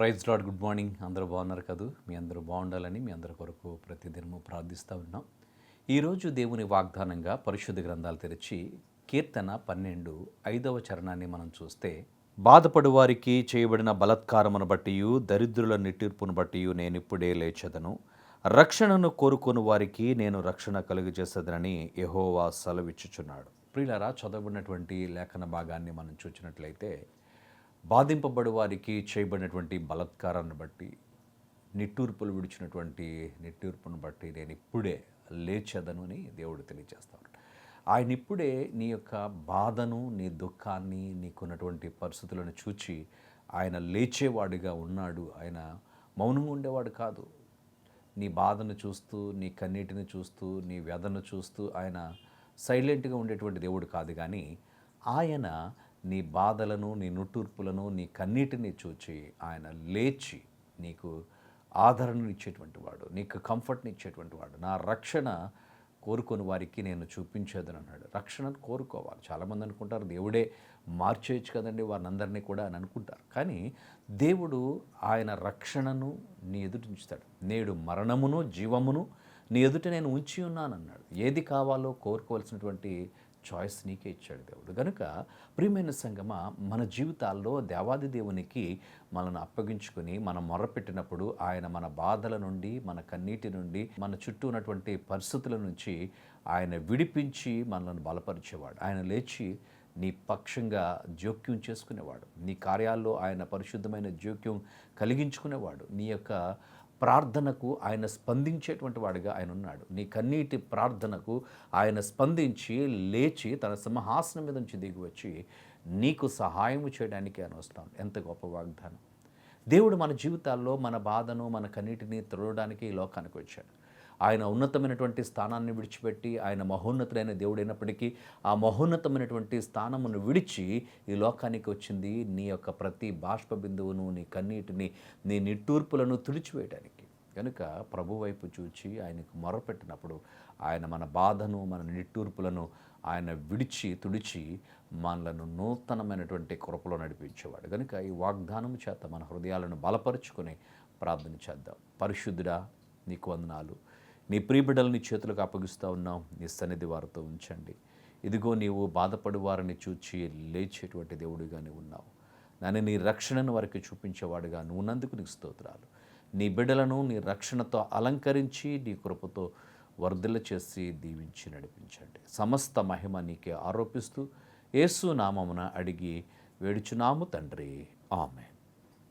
Praise lord good morning. అందరూ బాగున్నారు కదూ? మీ అందరూ బాగుండాలని మీ అందరి కొరకు ప్రతిదినము ప్రార్థిస్తూ ఉన్నాం. ఈరోజు దేవుని వాగ్దానంగా పరిశుద్ధ గ్రంథాలు తెరిచి కీర్తన పన్నెండు ఐదవ చరణాన్ని మనం చూస్తే బాధపడు వారికి చేయబడిన బలత్కారమును బట్టి దరిద్రుల నిట్టిర్పును బట్టి నేను ఇప్పుడే లేచదను. రక్షణను కోరుకొని వారికి నేను రక్షణ కలుగజేసేదనని యహోవా సెలవిచ్చుచున్నాడు. ప్రియులరా చదవబడినటువంటి లేఖన భాగాన్ని మనం చూసినట్లయితే బాధింపబడి వారికి చేయబడినటువంటి బలత్కారాన్ని బట్టి నిట్టూర్పులు విడిచినటువంటి నిట్టూర్పును బట్టి నేను ఇప్పుడే లేచదను అని దేవుడు తెలియజేస్తాడు ఆయన ఇప్పుడే నీ యొక్క బాధను నీ దుఃఖాన్ని నీకున్నటువంటి పరిస్థితులను చూచి ఆయన లేచేవాడిగా ఉన్నాడు. ఆయన మౌనంగా ఉండేవాడు కాదు. నీ బాధను చూస్తూ నీ కన్నీటిని చూస్తూ నీ వ్యధను చూస్తూ ఆయన సైలెంట్గా ఉండేటువంటి దేవుడు కాదు. కానీ ఆయన నీ బాధలను నీ నుట్టూర్పులను నీ కన్నీటిని చూచి ఆయన లేచి నీకు ఆదరణను ఇచ్చేటువంటి వాడు నీకు కంఫర్ట్ని ఇచ్చేటువంటి వాడు. నా రక్షణ కోరుకొని వారికి నేను చూపించేదని అన్నాడు. రక్షణను కోరుకోవాలి. చాలామంది అనుకుంటారు దేవుడే మార్చేయచ్చు కదండి వారిని అందరినీ కూడా అని అనుకుంటారు. కానీ దేవుడు ఆయన రక్షణను నీ ఎదుట ఉంచుతాడు. నేడు మరణమును జీవమును నీ ఎదుట నేను ఉంచి ఉన్నానన్నాడు. ఏది కావాలో కోరుకోవాల్సినటువంటి చాయిస్ నీకే ఇచ్చాడు దేవుడు. కనుక ప్రియమైన సంగమ మన జీవితాల్లో దేవాది దేవునికి మనల్ని అప్పగించుకుని మనం మొరపెట్టినప్పుడు ఆయన మన బాధల నుండి మన కన్నీటి నుండి మన చుట్టూ ఉన్నటువంటి పరిస్థితుల నుంచి ఆయన విడిపించి మనల్ని బలపరిచేవాడు. ఆయన లేచి నీ పక్షంగా జోక్యం చేసుకునేవాడు. నీ కార్యాల్లో ఆయన పరిశుద్ధమైన జోక్యం కలిగించుకునేవాడు. నీ యొక్క ప్రార్థనకు ఆయన స్పందించేటువంటి వాడిగా ఆయన ఉన్నాడు. నీ కన్నీటి ప్రార్థనకు ఆయన స్పందించి లేచి తన సింహాసనం మీద నుంచి దిగి వచ్చి నీకు సహాయం చేయడానికి ఆయన వస్తాం ఎంత గొప్ప వాగ్దానం. దేవుడు మన జీవితాల్లో మన బాధను మన కన్నీటిని త్రోడడానికి ఈ లోకానికి వచ్చాడు. ఆయన ఉన్నతమైనటువంటి స్థానాన్ని విడిచిపెట్టి ఆయన మహోన్నతుడైన దేవుడైనప్పటికీ ఆ మహోన్నతమైనటువంటి స్థానమును విడిచి ఈ లోకానికి వచ్చింది. నీ యొక్క ప్రతి బాష్ప బిందువును నీ కన్నీటిని నీ నిట్టూర్పులను తుడిచివేయడానికి కనుక ప్రభు వైపు చూచి ఆయనకు మొరపెట్టినప్పుడు ఆయన మన బాధను మన నిట్టూర్పులను ఆయన విడిచి తుడిచి మనలను నూతనమైనటువంటి కృపలో నడిపించేవాడు. కనుక ఈ వాగ్దానం చేత మన హృదయాలను బలపరుచుకొని ప్రార్థన చేద్దాం. పరిశుద్ధుడా నీకు వందనాలు. నీ ప్రియబిడ్డలు నీ చేతులకు అప్పగిస్తూ ఉన్నాం. నీ సన్నిధి వారితో ఉంచండి. ఇదిగో నీవు బాధపడు వారిని చూచి లేచేటువంటి దేవుడిగానే ఉన్నావు. నన్ను నీ రక్షణను వారికి చూపించేవాడుగా నువ్వునందుకు నీకు స్తోత్రాలు. నీ బిడ్డలను నీ రక్షణతో అలంకరించి నీ కృపతో వర్ధల చేసి దీవించి నడిపించండి. సమస్త మహిమ నీకే ఆరోపిస్తూ యేసు నామమున అడిగి వేడుచున్నాము తండ్రి. ఆమె